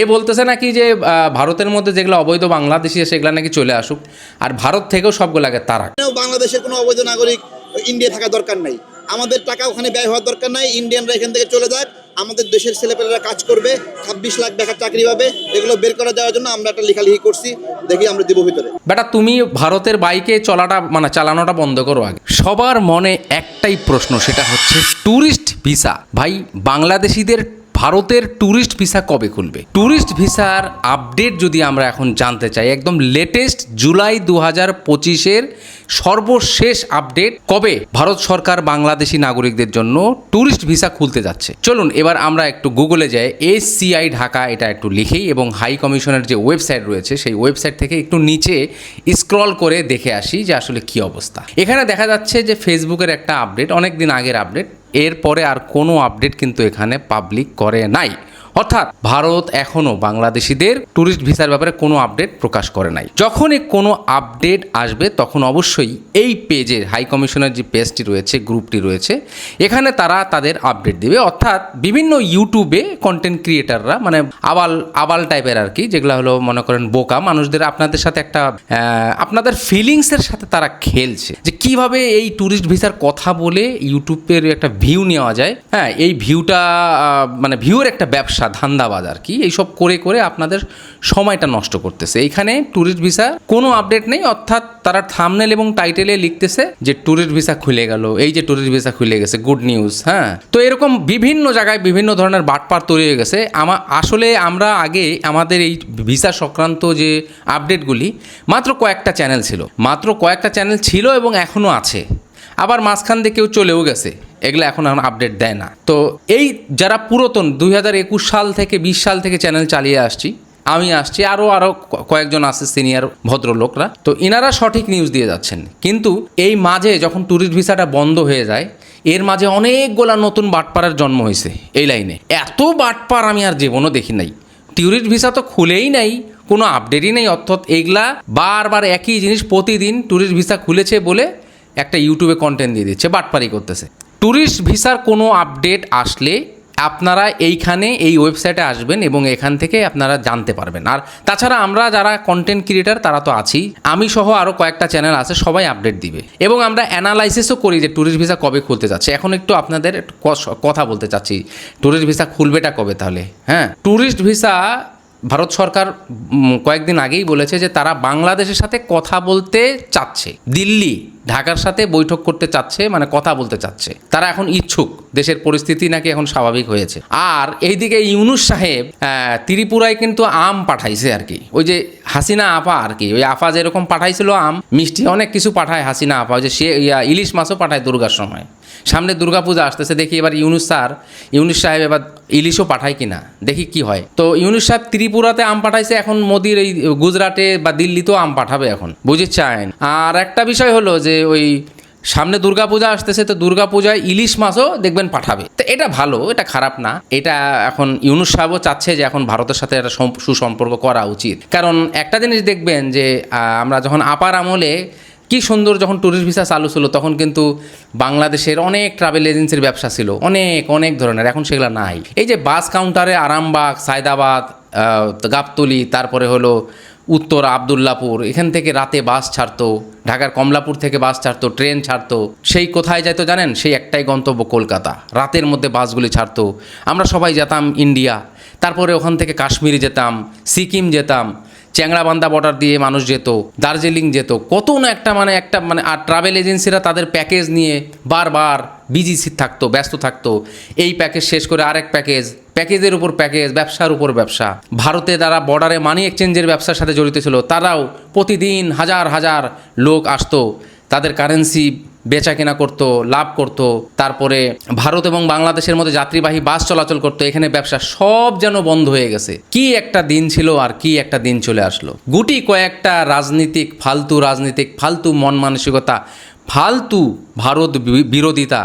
এ বলতেছে নাকি যে ভারতের মধ্যে যেগুলো অবৈধ বাংলাদেশি সেগুলো নাকি চলে আসুক। আর ভারত থেকেও সবগুলোকে তারা এখানেও বাংলাদেশের কোনো অবৈধ নাগরিক ইন্ডিয়া থাকা দরকার নাই। আমাদের টাকা ওখানে ব্যয় হওয়ার দরকার নাই ইন্ডিয়ানরা এখান থেকে চলে যাক আমাদের দেশের ছেলেপেলেরা কাজ করবে ছাব্বিশ লাখ বেকার চাকরি পাবে এগুলো বের করা যাওয়ার জন্য আমরা একটা লেখালেখি করছি দেখি আমরা দিব ভিতরে। বেটা তুমি ভারতের বাইকে চলাটা মানে চালানোটা বন্ধ করো আগে। সবার মনে একটাই প্রশ্ন সেটা হচ্ছে ট্যুরিস্ট ভিসা ভাই বাংলাদেশিদের ভারতের ট্যুরিস্ট ভিসা কবে খুলবে? ট্যুরিস্ট ভিসার আপডেট যদি আমরা এখন জানতে চাই, একদম লেটেস্ট জুলাই দু হাজার পঁচিশের সর্বশেষ আপডেট কবে ভারত সরকার বাংলাদেশি নাগরিকদের জন্য ট্যুরিস্ট ভিসা খুলতে যাচ্ছে? চলুন, এবার আমরা একটু গুগলে যাই। এসসিআই ঢাকা এটা একটু লিখেই এবং হাই কমিশনের যে ওয়েবসাইট রয়েছে, সেই ওয়েবসাইট থেকে একটু নিচে স্ক্রল করে দেখে আসি যে আসলে কি অবস্থা। এখানে দেখা যাচ্ছে যে ফেসবুকের একটা আপডেট অনেক দিন আগের আপডেট এরপরে আর কোনো আপডেট কিন্তু এখানে পাবলিক করে নাই। অর্থাৎ ভারত এখনও বাংলাদেশিদের ট্যুরিস্ট ভিসার ব্যাপারে কোনো আপডেট প্রকাশ করে নাই। যখনই কোনো আপডেট আসবে, তখন অবশ্যই এই পেজে হাই কমিশনের যে পেজটি রয়েছে গ্রুপটি রয়েছে, এখানে তারা তাদের আপডেট দিবে। অর্থাৎ বিভিন্ন ইউটিউবে কন্টেন্ট ক্রিয়েটাররা মানে আবাল আবাল টাইপের আর কি, যেগুলো হলো মনে করেন বোকা মানুষদের আপনাদের সাথে একটা আপনাদের ফিলিংসের সাথে তারা খেলছে। যে কীভাবে এই ট্যুরিস্ট ভিসার কথা বলে ইউটিউবের একটা ভিউ নেওয়া যায়। হ্যাঁ এই ভিউটা মানে ভিউর একটা ব্যবসা ধান্দাবাজ আর কি, এইসব করে করে আপনাদের সময়টা নষ্ট করতেছে। এইখানে ট্যুরিস্ট ভিসা কোনো আপডেট নেই, অর্থাৎ তারা থামনেল এবং টাইটেলে লিখতেছে যে ট্যুরিস্ট ভিসা খুলে গেল, এই যে ট্যুরিস্ট ভিসা খুলে গেছে গুড নিউজ হ্যাঁ। তো এরকম বিভিন্ন জায়গায় বিভিন্ন ধরনের বাটপার তৈরি হয়ে গেছে। আমা, আসলে আমরা আগে আমাদের এই ভিসা সংক্রান্ত যে আপডেটগুলি মাত্র কয়েকটা চ্যানেল ছিল। মাত্র কয়েকটা চ্যানেল ছিল এবং এখনও আছে। আবার মাঝখান দিয়ে কেউ চলেও গেছে। এগুলো এখন এখন আপডেট দেয় না। তো এই যারা পুরাতন, দুই হাজার একুশ সাল থেকে, বিশ সাল থেকে চ্যানেল চালিয়ে আসছি, আমি আসছি আরও আরও কয়েকজন আছে সিনিয়র ভদ্রলোকরা। তো ইনারা সঠিক নিউজ দিয়ে যাচ্ছেন। কিন্তু এই মাঝে যখন ট্যুরিস্ট ভিসাটা বন্ধ হয়ে যায়, এর মাঝে অনেকগুলা নতুন বাটপাড়ার জন্ম হয়েছে এই লাইনে। এত বাটপার আমি আর জীবনও দেখি নাই। ট্যুরিস্ট ভিসা তো খুলেই নাই, কোনো আপডেটই নেই, অর্থাৎ এগুলা বারবার একই জিনিস প্রতিদিন ট্যুরিস্ট ভিসা খুলেছে বলে একটা ইউটিউবে কন্টেন্ট দিয়ে দিচ্ছে বাটপারি করতেছে। ট্যুরিস্ট ভিসার কোনো আপডেট আসলে আপনারা এইখানে এই ওয়েবসাইটে আসবেন এবং এখান থেকে আপনারা জানতে পারবেন। আর তাছাড়া আমরা যারা কন্টেন্ট ক্রিয়েটার তারা তো আছি। আমি সহ আরও কয়েকটা চ্যানেল আছে, সবাই আপডেট দিবে। এবং আমরা অ্যানালাইসিসও করি যে ট্যুরিস্ট ভিসা কবে খুলতে যাচ্ছে। এখন একটু আপনাদের কথা বলতে চাচ্ছি। ট্যুরিস্ট ভিসা খুলবেটা কবে তাহলে? হ্যাঁ? ট্যুরিস্ট ভিসা ভারত সরকার কয়েকদিন আগেই বলেছে যে তারা বাংলাদেশের সাথে কথা বলতে চাচ্ছে। দিল্লি, ঢাকার সাথে বৈঠক করতে চাচ্ছে মানে কথা বলতে চাচ্ছে। তারা এখন ইচ্ছুক, দেশের পরিস্থিতি নাকি এখন স্বাভাবিক হয়েছে। আর এইদিকে ইউনুস সাহেব ত্রিপুরায় কিন্তু আম পাঠাইছে আর কি। ওই যে হাসিনা আপা আর কি, ওই আফা যেরকম পাঠাইছিল আম, মিষ্টি অনেক কিছু পাঠায় হাসিনা আপা। ওই যে সে ইলিশ মাছও পাঠায় দুর্গার সময়। সামনে দুর্গাপূজা আসতেছে, দেখি এবার ইউনুস স্যার, ইউনুস সাহেব এবার ইলিশও পাঠায় কিনা, দেখি কি হয়। তো ইউনুস সাহেব ত্রিপুরাতে আম পাঠাইছে, এখন মোদির এই গুজরাটে বা দিল্লিতেও আম পাঠাবে এখন বুঝে চান আর একটা বিষয় হলো যে ওই সামনে দুর্গাপূজা আসতেছে, তো দুর্গাপূজায় ইলিশ মাছও দেখবেন পাঠাবে। তো এটা ভালো, এটা খারাপ না, এটা এখন ইউনুস সাহেবও চাচ্ছে যে এখন ভারতের সাথে একটা সুসম্পর্ক করা উচিত। কারণ একটা জিনিস দেখবেন যে আমরা যখন আপার আমলে কি সুন্দর যখন ট্যুরিস্ট ভিসা চালু ছিল, তখন কিন্তু বাংলাদেশের অনেক ট্রাভেল এজেন্সির ব্যবসা ছিল। অনেক অনেক ধরনের, এখন সেগুলো নাই। এই যে বাস কাউন্টারে আরামবাগ, সায়দাবাদ গাবতলি, তারপরে হলো উত্তর আবদুল্লাপুর, এখান থেকে রাতে বাস ছাড়তো, ঢাকার কমলাপুর থেকে বাস ছাড়তো ট্রেন ছাড়তো। সেই কোথায় যাইতো জানেন? সেই একটাই গন্তব্য কলকাতা। রাতের মধ্যে বাসগুলি ছাড়তো। আমরা সবাই যেতাম ইন্ডিয়া তারপরে ওখান থেকে কাশ্মীর যেতাম, সিকিম যেতাম চ্যাংড়াবান্ধা বর্ডার দিয়ে মানুষ যেত, দার্জিলিং যেত, কত না একটা মানে একটা মানে আর ট্রাভেল এজেন্সিরা তাদের প্যাকেজ নিয়ে বারবার বিজি থাকতো, ব্যস্ত থাকতো। এই প্যাকেজ শেষ করে আরেক প্যাকেজ প্যাকেজের উপর প্যাকেজ ব্যবসার উপর ব্যবসা। ভারতে তারা বর্ডারে মানি এক্সচেঞ্জের ব্যবসার সাথে জড়িত ছিল, তারাও প্রতিদিন হাজার হাজার লোক আসতো। তাদের কারেন্সি বেচা কেনা করতো, লাভ করত, তারপরে ভারত এবং বাংলাদেশের মধ্যে যাত্রীবাহী বাস চলাচল করতো, এখানে ব্যবসা সব যেন বন্ধ হয়ে গেছে। কি একটা দিন ছিল আর কি একটা দিন চলে আসলো। গুটি কয়েকটা রাজনীতিক, ফালতু রাজনীতিক, ফালতু মন মানসিকতা, ফালতু ভারত বিরোধিতা,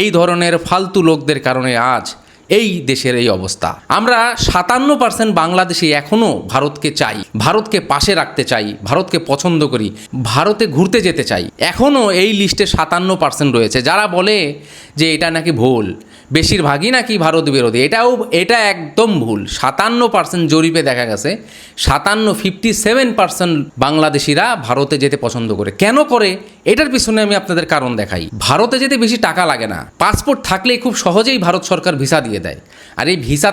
এই ধরনের ফালতু লোকদের কারণে আজ এই দেশের এই অবস্থা। আমরা সাতান্ন পার্সেন্ট বাংলাদেশি এখনও ভারতকে চাই, ভারতকে পাশে রাখতে চাই, ভারতকে পছন্দ করি, ভারতে ঘুরতে যেতে চাই। এখনও এই লিস্টে সাতান্ন পার্সেন্ট রয়েছে। যারা বলে যে এটা নাকি ভুল বেশিরভাগই নাকি ভারত বিরোধী। এটাও, এটা একদম ভুল। সাতান্ন পার্সেন্ট জরিপে দেখা গেছে, সাতান্ন ফিফটি সেভেন পার্সেন্ট বাংলাদেশিরা ভারতে যেতে পছন্দ করে। কেন করে? এটার পিছনে আমি আপনাদের কারণ দেখাই। ভারতে যেতে বেশি টাকা লাগে না। পাসপোর্ট থাকলেই খুব সহজেই ভারত সরকার ভিসা দিয়ে দেয়। আর এই ভিসা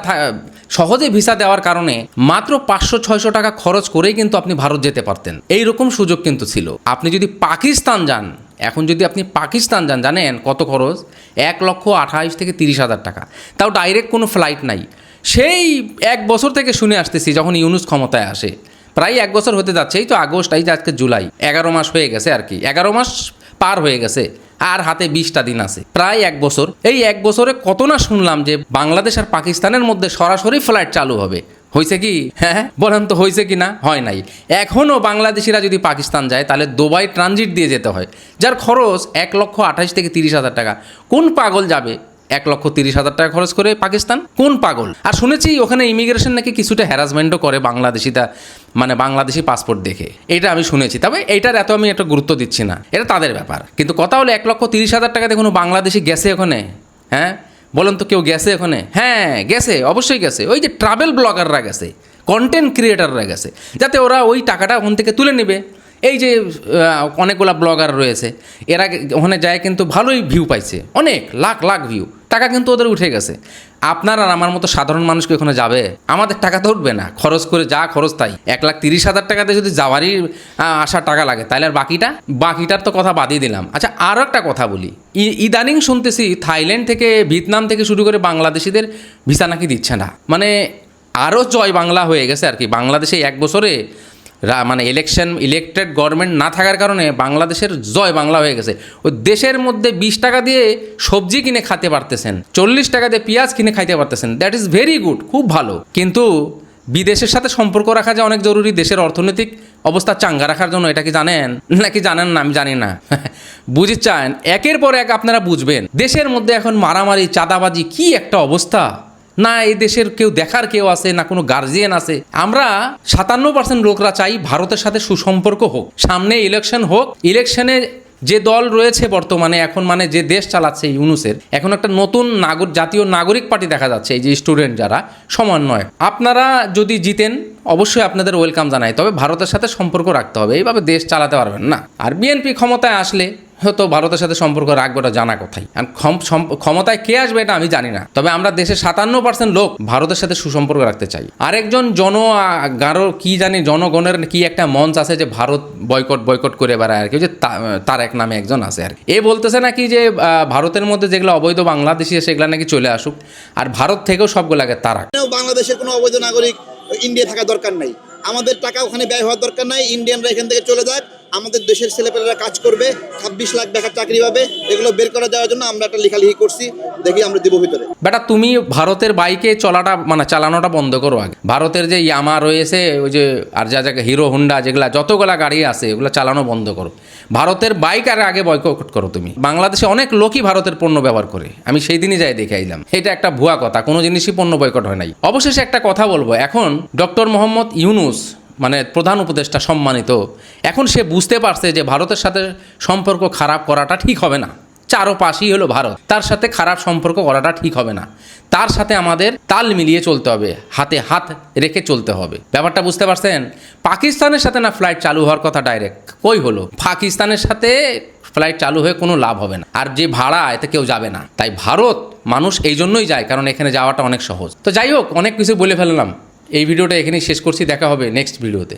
সহজে ভিসা দেওয়ার কারণে মাত্র পাঁচশো, ছয়শো টাকা খরচ করেই কিন্তু আপনি ভারত যেতে পারতেন। এই রকম সুযোগ কিন্তু ছিল। আপনি যদি পাকিস্তান যান এখন যদি আপনি পাকিস্তান যান, জানেন কত খরচ? এক লক্ষ আঠাইশ থেকে তিরিশ হাজার টাকা। তাও ডাইরেক্ট কোনো ফ্লাইট নাই। সেই এক বছর থেকে শুনে আসতেছি যখন ইউনুস ক্ষমতায় আসে। প্রায় এক বছর হতে যাচ্ছে, এই তো আগস্ট, এই যে আজকে জুলাই। এগারো মাস হয়ে গেছে আর কি। এগারো মাস পার হয়ে গেছে, আর হাতে বিশটা দিন আছে। প্রায় এক বছর। এই এক বছরে কত না শুনলাম যে বাংলাদেশ আর পাকিস্তানের মধ্যে সরাসরি ফ্লাইট চালু হবে। হয়েছে কি? হ্যাঁ বলেন তো হয়েছে কি না হয় নাই। এখনও বাংলাদেশিরা যদি পাকিস্তান যায়, তাহলে দুবাই ট্রানজিট দিয়ে যেতে হয়। যার খরচ এক লক্ষ আঠাশ থেকে তিরিশ হাজার টাকা। কোন পাগল যাবে? এক লক্ষ তিরিশ হাজার টাকা খরচ করে পাকিস্তান? কোন পাগল? আর শুনেছি ওখানে ইমিগ্রেশন নাকি কিছুটা হ্যারাসমেন্টও করে বাংলাদেশিটা মানে বাংলাদেশি পাসপোর্ট দেখে। এটা আমি শুনেছি। তবে এইটার এত আমি একটা গুরুত্ব দিচ্ছি না। এটা তাদের ব্যাপার। কিন্তু কথা হলো এক লক্ষ তিরিশ হাজার টাকাতে কোনো বাংলাদেশি গেছে ওখানে? হ্যাঁ? বলেন তো কেউ গেছে ওখানে? হ্যাঁ গেছে, অবশ্যই গেছে। ওই যে ট্রাভেল ব্লগাররা গেছে কন্টেন্ট ক্রিয়েটাররা গেছে, যাতে ওরা ওই টাকাটা ওখান থেকে তুলে নেবে। এই যে অনেকগুলা ব্লগার রয়েছে, এরা ওখানে যায় কিন্তু ভালোই ভিউ পাইছে, অনেক, লাখ লাখ ভিউ টাকা কিন্তু ওদের উঠে গেছে। আপনার আর আমার মতো সাধারণ মানুষকে ওখানে যাবে? আমাদের টাকা তো উঠবে না। খরচ করে যা খরচ তাই। এক লাখ তিরিশ হাজার টাকাতে যদি যাওয়ারই আসার টাকা লাগে তাহলে আর বাকিটা? বাকিটার তো কথা বাদই দিলাম। আচ্ছা আরও একটা কথা বলি। ইদানিং শুনতেছি থাইল্যান্ড থেকে, ভিয়েতনাম থেকে শুরু করে বাংলাদেশিদের ভিসা নাকি দিচ্ছে না। মানে আরও জয় বাংলা হয়ে গেছে আর কি। বাংলাদেশে এক বছরে মানে ইলেকশন ইলেকটেড গভর্নমেন্ট না থাকার কারণে বাংলাদেশের জয় বাংলা হয়ে গেছে। ওই দেশের মধ্যে বিশ টাকা দিয়ে সবজি কিনে খেতে পারতেছেন, চল্লিশ টাকা দিয়ে পেঁয়াজ কিনে খাইতে পারতেছেন দ্যাট ইজ ভেরি গুড খুব ভালো। কিন্তু বিদেশের সাথে সম্পর্ক রাখা যে অনেক জরুরি, দেশের অর্থনৈতিক অবস্থা চাঙ্গা রাখার জন্য, এটা কি জানেন? নাকি জানেন না, আমি জানি না। বুঝি চান একের পর এক আপনারা বুঝবেন। দেশের মধ্যে এখন মারামারি, চাঁদাবাজি, কি একটা অবস্থা। না এই দেশের কেউ দেখার কেউ আছে, না কোনো গার্জিয়ান আছে। আমরা সাতান্ন পার্সেন্ট লোকরা চাই ভারতের সাথে সুসম্পর্ক হোক। সামনে ইলেকশন হোক ইলেকশনে যে দল রয়েছে বর্তমানে, এখন মানে যে দেশ চালাচ্ছে ইউনুসের, এখন একটা নতুন নাগর, জাতীয় নাগরিক পার্টি দেখা যাচ্ছে, এই যে স্টুডেন্ট যারা সমন্বয় আপনারা যদি জিতেন, অবশ্যই আপনাদের ওয়েলকাম জানাই, তবে ভারতের সাথে সম্পর্ক রাখতে হবে, এইভাবে দেশ চালাতে পারবেন না। আর বিএনপি ক্ষমতায় আসলে হয়তো ভারতের সাথে সম্পর্ক রাখবে ওটা জানা কোথায় ক্ষমতায় কে আসবে এটা আমি জানি না। তবে আমরা দেশের সাতান্ন পার্সেন্ট লোক ভারতের সাথে সুসম্পর্ক রাখতে চাই। আরেকজন জন গারো কি জানি জনগণের কি একটা মঞ্চ আছে যে ভারত বয়কট বয়কট করে বেড়ায় আর কি। যে তার এক নামে একজন আছে আর। এ বলতেছে নাকি যে ভারতের মধ্যে যেগুলো অবৈধ বাংলাদেশি সেগুলো নাকি চলে আসুক। আর ভারত থেকেও সবগুলো সবগুলাকে তারা বাংলাদেশের কোনো অবৈধ নাগরিক ইন্ডিয়া থাকা দরকার নাই। আমাদের টাকা ওখানে ব্যয় হওয়ার দরকার নাই। ইন্ডিয়ানরা এখান থেকে চলে যাক আমাদের দেশের ছেলেপেলেরা কাজ করবে, ছাব্বিশ লাখ বেকার চাকরি পাবে, এগুলো বের করা যাওয়ার জন্য আমরা একটা লেখালেখি করছি, দেখি আমরা দিব ভিতরে। বেটা, তুমি ভারতের বাইকে চলাটা মানে চালানোটা বন্ধ করো আগে। ভারতের যে ইয়ামা রয়েছে, ওই যে আর যা যা হিরো হুন্ডা যেগুলা, যতগুলা গাড়ি আছে, এগুলো চালানো বন্ধ করো। ভারতের বাইক আর আগে বয়কট করো তুমি। বাংলাদেশে অনেক লোকই ভারতের পণ্য ব্যবহার করে। আমি সেই দিনই যাই দেখে আইলাম। এটা একটা ভুয়া কথা, কোনো জিনিসই পণ্য বয়কট হয় নাই। অবশেষে একটা কথা বলব। এখন ডক্টর মোহাম্মদ ইউনুস মানে প্রধান উপদেষ্টা সম্মানিত, এখন সে বুঝতে পারছে যে ভারতের সাথে সম্পর্ক খারাপ করাটা ঠিক হবে না। চারো পাশেই হলো ভারত। তার সাথে খারাপ সম্পর্ক করাটা ঠিক হবে না। তার সাথে আমাদের তাল মিলিয়ে চলতে হবে, হাতে হাত রেখে চলতে হবে। ব্যাপারটা বুঝতে পারছেন? পাকিস্তানের সাথে না ফ্লাইট চালু হওয়ার কথা ডাইরেক্ট কই হলো? পাকিস্তানের সাথে ফ্লাইট চালু হয়ে কোনো লাভ হবে না। আর যে ভাড়া, এতে কেউ যাবে না। তাই ভারত মানুষ এই জন্যই যায়, কারণ এখানে যাওয়াটা অনেক সহজ। তো যাই হোক, অনেক কিছু বলে ফেললাম। এই ভিডিওটা এখানেই শেষ করছি দেখা হবে নেক্সট ভিডিওতে।